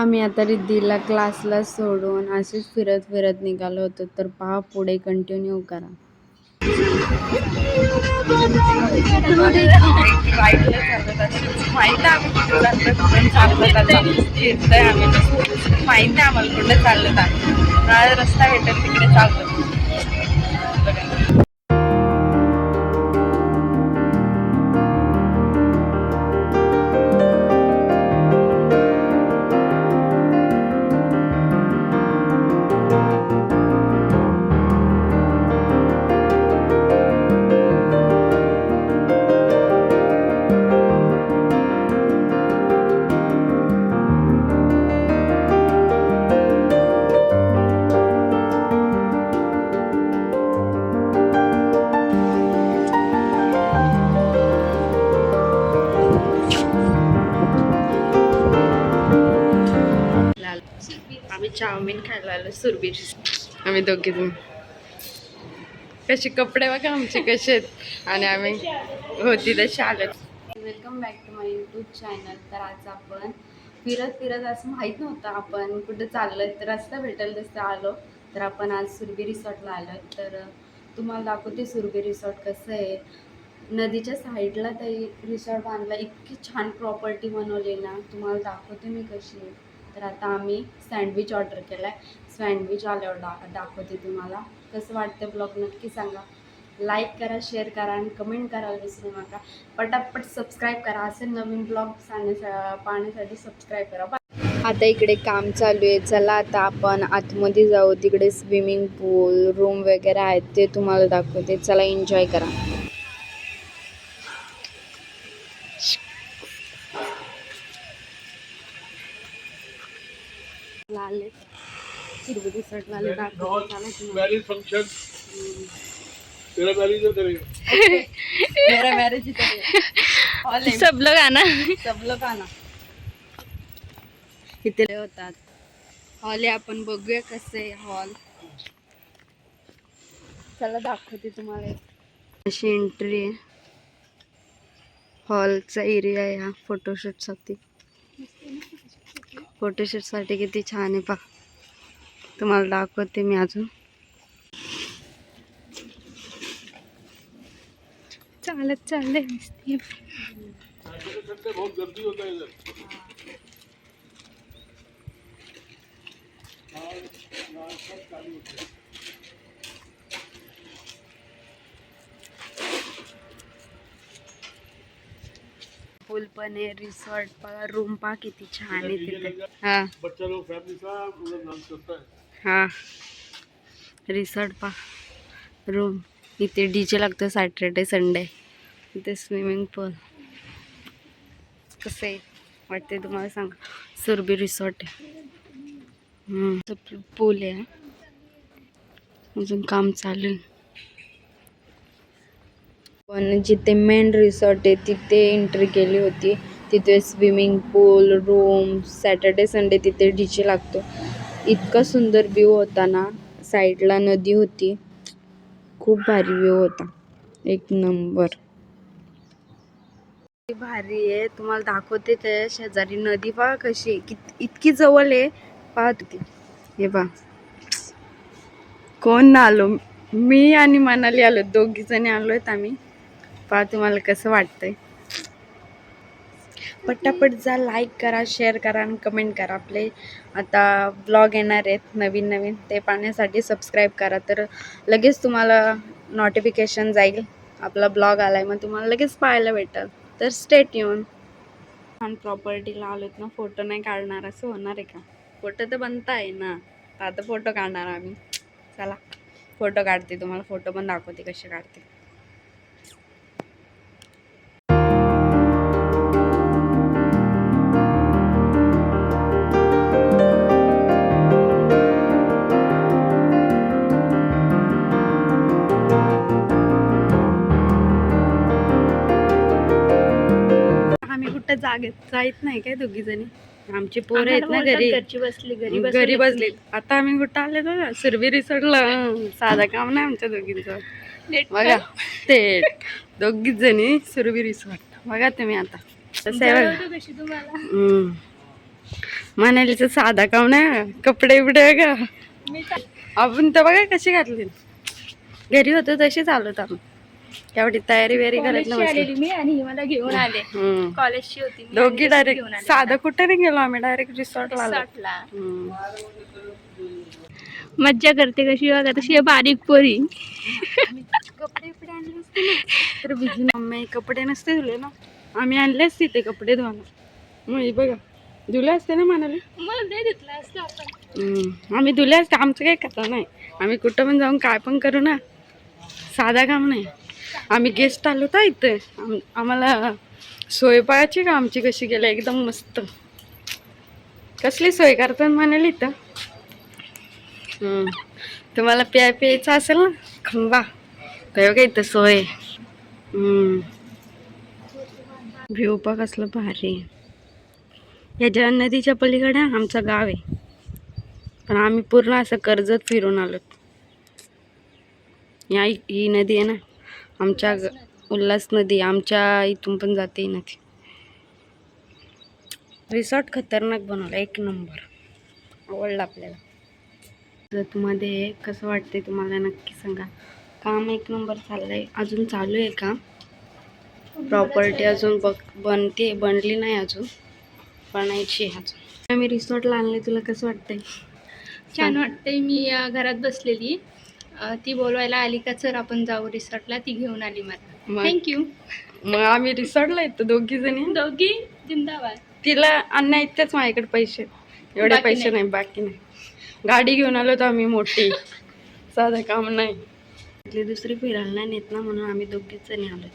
आम्ही आता रिद्धीला क्लासला सोडून असेच फिरत फिरत निघालो होतो तर पहा पुढे कंटिन्यू करा. राईडला माहीत आहे आम्ही कुठे माहीत आहे आम्हाला कुठे चाललं रस्ता भेटेल तिकडे चालतो. चाऊमिन खायला आलो सुरबीर आम्ही दोघे जण. कसे कपडे बघा आमचे कसे आहेत. आणि आम्ही होती तशी आलो welcome back to my YouTube channel तर आज आपण फिरत फिरत असं माहीत नव्हतं आपण कुठं चाललोय. तर रस्ता भेटेल तसं आलो. तर आपण आज सुरबी रिसॉर्टला आलो. तर तुम्हाला दाखवते सुरबी रिसॉर्ट कसं आहे. नदीच्या साईडला ते रिसॉर्ट बांधला. इतकी छान प्रॉपर्टी बनवली ना. तुम्हाला दाखवते मी कशी आहे. तर आता आम्ही सँडविच ऑर्डर केला आहे सँडविच आल्यावर डा दाखवते तुम्हाला. कसं वाटतं ब्लॉग नक्की सांगा. लाईक करा शेअर करा आणि कमेंट करायला विसरू नका. पटापट सबस्क्राईब करा. असे नवीन ब्लॉग सांगण्यासा पाहण्यासाठी सबस्क्राईब करा. आता इकडे काम चालू आहे. चला आता आपण आतमध्ये जाऊ. तिकडे स्विमिंग पूल रूम वगैरे आहेत ते तुम्हाला दाखवते. चला एन्जॉय करा. वाले दाखवते चला तुम्हाला. मैरिज फंक्शन तेरा मैरिज है तेरे मेरा मैरिज है हॉल है सब लोग आना सब लोग आना इथे होतात. हॉल आहे आपण बघूया कसं आहे हॉल चला दाखवते तुम्हाला अशी एंट्री आहे. हॉलचा एरिया आहे हा फोटोशूटसाठी फोटोशूटसाठी किती छान आहे पा तुम्हाला दाखवते मी अजून. चालत चालले संडे पूल पण आहे रिसॉर्ट पहा रूम पहा किती छान आहे तिथे. हा. बच्चा लोग फैमिली का उधर डांस करता है. हा रिसॉर्ट पा रूम इथे डी जे लागतं सॅटर्डे संडे इथे स्विमिंग पूल कसं आहे? वाटते तुम्हाला सांग? सुरबी रिसॉर्ट आहे. पूल आहे. अजून काम चालू आहे. पण जिथे मेन रिसॉर्ट आहे तिथे एंट्री केली होती. तिथे swimming pool room Saturday Sunday तिथे डी जे लागतो. इतका सुंदर व्ह्यू होता ना साईडला नदी होती. खूप भारी व्ह्यू होता. एक नंबर किती भारी आहे. तुम्हाला दाखवते ते शेजारी नदी. पहा कशी कित इतकी जवळ आहे. पाहत तुम्ही हे पहा कोण ना आलो? मी आणि मनाली आलो. दोघी जणी आलो आहेत आम्ही. पहा तुम्हाला कसं वाटतंय? पटापट जा लाईक करा शेअर करा आणि कमेंट करा. आपले आता ब्लॉग येणार आहेत नवीन नवीन. ते पाहण्यासाठी सबस्क्राईब करा. तर लगेच तुम्हाला नोटिफिकेशन जाईल. आपला ब्लॉग आला आहे मग तुम्हाला लगेच पाहायला भेटेल. तर स्टेट येऊन छान प्रॉपर्टीला आलोत ना फोटो नाही काढणार. असं होणार आहे का? फोटो तर बनता आहे ना. आता फोटो काढणार आम्ही. चला फोटो काढते. तुम्हाला फोटो पण दाखवते कसे काढते. जागेत जायत नाही काय दोघी जणी? आमची पोरं आहेत ना घरी. घरची बसली घरी घरी बसले. आता आम्ही कुठं आले ना सुरभी रिसॉर्टला साधा काम नाही आमच्या दोघींचं. बघा ते दोघीच जणी सुरभी रिसॉर्ट बघा तुम्ही आता. तसं आहे बघा. साधा काम नाही कपडे बिडे बघा. आपण तर बघा कशी घातली. घरी होतो तशी चालत आम्ही एवढी तयारी वेरी करत कॉलेजची नव्हती. आलेली मी आणि मला घेऊन आले. कॉलेजची होती दोघी डायरेक्ट साधं कुठे नाही गेलो आम्ही डायरेक्ट रिसॉर्टला. मज्जा करते कशी बघा तशी बारीक पोरी. तर बिझी मम्मी कपडे नसते धुले ना. आम्ही आणलेच तिथे कपडे धुवायला. मग बघा धुले असते ना म्हणाले. आम्ही धुले असते आमचं काही कथा नाही. आम्ही कुठं पण जाऊन काय पण करू ना साधा काम नाही. आम्ही गेस्ट आलो होता इथे. आम- आम्हाला सोय पाळायची का आमची कशी गेली? एकदम मस्त. कसली सोय? करतात म्हणाली इथं. हम्म. तुम्हाला प्याय प्यायचं असेल ना? खंबा. काय का इथं सोय. व्ह्यू पा कसलं भारी. या नदीच्या पलीकडे आमचं गाव आहे. पण आम्ही पूर्ण असं कर्जत फिरून आलो या ही नदी आहे ना? आमच्या ग- उल्हास नदी आमच्या इथून पण जाते नदी. रिसॉर्ट खतरनाक बनवला एक नंबर आवडला आपल्याला. जतमध्ये कसं वाटते तुम्हाला नक्की सांगा. काम एक नंबर चाललं आहे अजून चालू आहे का प्रॉपर्टी अजून बघ बनते बनली नाही अजून. बनायची आहे अजून. मी रिसॉर्टला आणले तुला कसं वाटतंय? छान वाटतंय. मी घरात बसलेली ती बोलवायला आली का सर आपण जाऊ रिसॉर्टला. ती घेऊन आली मला. थँक्यू मग आम्ही रिसॉर्टला येतो दोघी जणी? दोघी? जिंदाबाद. तिला अण्णा इतकेच माझ्याकडे पैसे एवढे पैसे नाही. नाही बाकी नाही. गाडी घेऊन आलो तर आम्ही मोठी. साधं काम नाही. दुसरी फिरायला नाही नेत ना म्हणून आम्ही दोघीच जणी आलो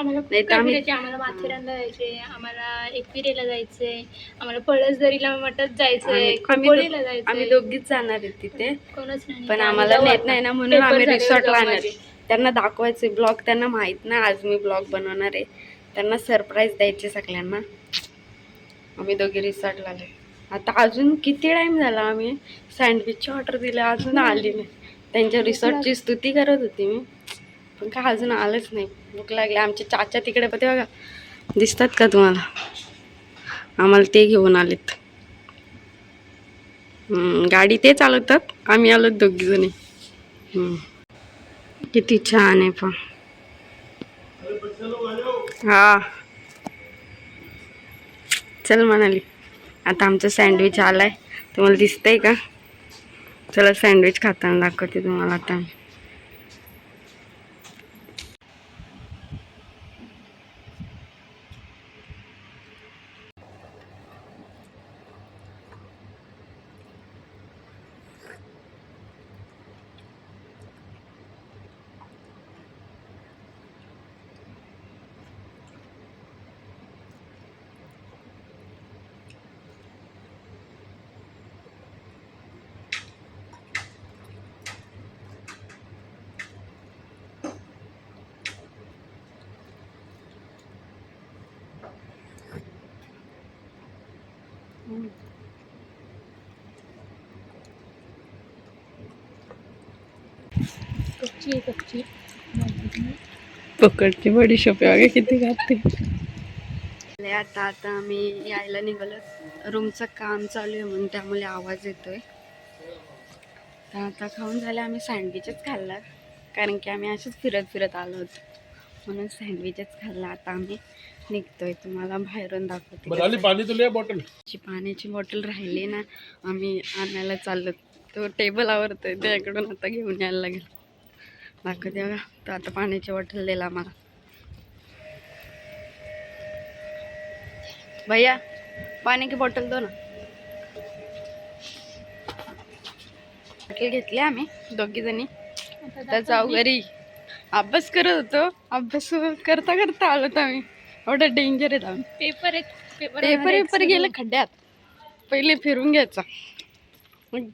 आम्हाला खूप तर काय आम्ही- फिरायचे? आम्हाला माथेरानला जायचे आम्हाला एकविरेला जायचंय आम्हाला पळसदरीला मटत जायचंय आम्ही- आम्ही खोपोलीला दो- आम्ही जायचंय. दोघीच जाणार आहे तिथे. कोणच नाही पण आम्ही आम्हाला नेत आता. नाही ना म्हणून पेपर आम्ही झाल्यावर रिसॉर्टला जाऊ आणणार माझे. त्यांना दाखवायचे ब्लॉग त्यांना माहीत नाही आज मी ब्लॉग बनवणार आहे. त्यांना सरप्राईज द्यायचे सगळ्यांना. आम्ही दोघी रिसॉर्टला आले आता अजून किती टाइम झाला आम्ही? सँडविचची ऑर्डर दिली अजून आली नाही. त्यांच्या रिसॉर्टची स्तुती करत होती मी. पण का अजून आलंच नाही. भूक लागली. आमचे चाचा तिकडे पण ते बघा दिसतात का तुम्हाला? आम्हाला ते घेऊन आलेत. गाडी ते चालवतात. आम्ही आलो दोघी जणी. किती छान आहे पण. हा. चल म्हणाली आता आमचं सँडविच आलाय. तुम्हाला दिसतंय का? चला सँडविच खाताना दाखवते तुम्हाला आता मी. कच्ची आहे, कच्ची. पकडची बडी शोपे वगैरे किती खाते आता आता आम्ही यायला निघालो. रूमचं काम चालू आहे म्हणून त्यामुळे आवाज येतोय. तर आता खाऊन झाले आम्ही सँडविचच खाल्ला कारण की आम्ही असेच फिरत फिरत आलो होतो. म्हणून सँडविचच खाल्ला. आता आम्ही निघतोय. तुम्हाला बाहेरून दाखवते. ले बॉटल पाण्याची बॉटल राहिली ना आम्ही आणायला चाललो. तो टेबल आवरतोय. त्याकडून आता घेऊन यायला लागेल. दाखवते बघा. तो आता पाण्याची बॉटल दिला आम्हाला. भैया पाणी की बॉटल दो ना. बॉटल घेतली आम्ही दोघी जणी. आता जाऊ घरी. अभ्यास करत होतो. अभ्यास करता करता आलो होतो आम्ही. एवढं डेंजर आहेत आम्ही. पेपर एक पेपर पेपर पेपर गेले खड्ड्यात. पहिले फिरून घ्यायचा. मग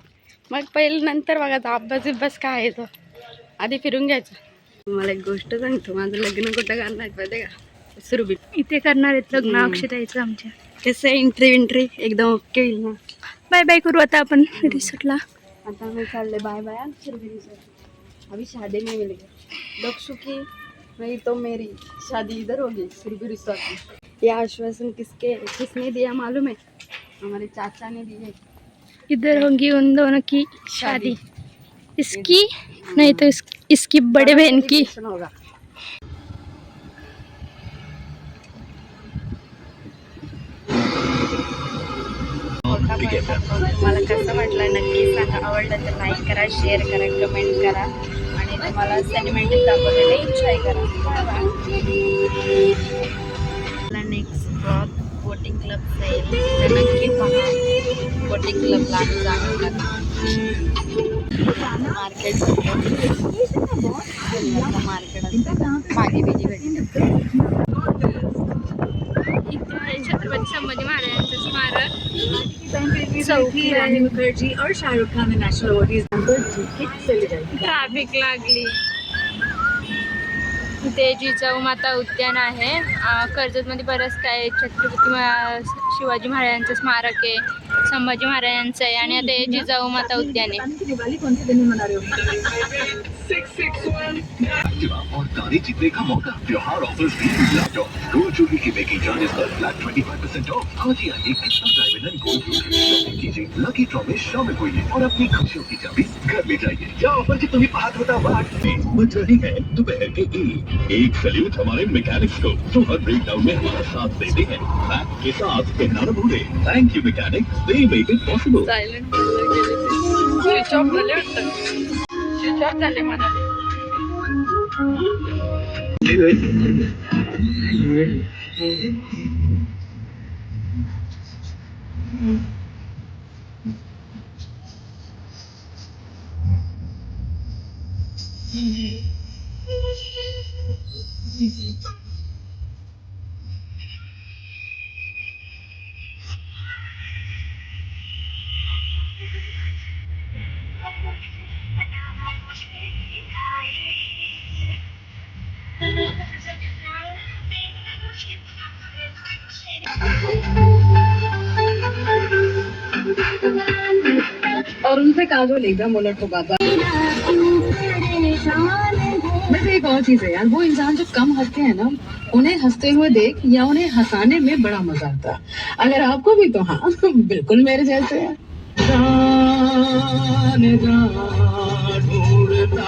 मग पहिले नंतर बघायचा अभ्यास बिभ्यास काय आहे तो. आधी फिरून घ्यायचा. मला एक गोष्ट सांगतो माझं लग्न कुठं करणार माहिती का? सुरबीत इथे करणार आहेत लग्न. अक्षताईचं आमच्या. कसं एंट्री विंट्री एकदम ओके होईल ना? बाय बाय करू आता आपण रिसॉर्टला. आता मी चालले बाय बाय सुरभी रिसोर्ट अभी शादी में मिलेगा दक्षु की नहीं तो मेरी. शादी इधर होगी सुरभी रिसोर्ट ये आश्वासन किसके किसने दिया मालूम है हमारे चाचा ने दी है इधर होंगी उन दोनों की शादी. इसकी? नहीं तो इस, इसकी बड़े बहन की. तुम्हाला कसं वाटलं नक्की सांगा. आवडलं तर लाईक करा शेअर करा कमेंट करा. आणि तुम्हाला सेलिमेंटरी दाखवलेलं एन्जॉय करा. मला नेक्स्ट ब्लॉग बोटिंग क्लब जाईल तर नक्की पहा. बोटिंग क्लबला जाणार मार्केट मार्केट असतं भाजी बिजी भेटते इथे छत्रपती संभाजी महाराजांचं स्मारक चौकी रानी मुखर्जी और शाहरुख खान ने नेशनल नंबर ट्रॅफिक लागली. इथे जिजाऊ माता उद्यान आहे. कर्जतमध्ये बरंच काय छत्रपती महा- शिवाजी महाराजांचं स्मारक आहे. संभाजी महाराजांचं आहे आणि आता हे जिजाऊ माता उद्यान. आहे की जीतने का मौका त्योहार ऑफर्स भी लैपटॉप गोल्ड ज्वेलरी की मेकिंग चार्जेस पर flat twenty five percent off आज ही आइए Krishna diamond and gold jewellery shopping कीजिए। लकी ड्रॉ में शामिल होइए और अपनी खुशियों की चाबी घर ले जाइए। क्या ऑफर की तुम्हें पाहत होता वाट बज रही है दोपहर के एक। एक सैल्यूट हमारे मैकेनिक्स को जो हर ब्रेक डाउन में हमारा साथ देते हैं। फैक्ट के साथ कहना न भूले thank you mechanic they make it possible switch off झाले वाटतं. स्विच ऑफ झाले और उनसे काजोल एकदम उलट हो बात वैसे एक और चीज़ है यार, वो इंसान जो कम हँसते हैं ना, उन्हें हँसते हुए देख या उन्हें हंसाने में बड़ा मज़ा आता अगर आपको भी तो हाँ बिल्कुल मेरे जैसे है। जाने जा ढूंढता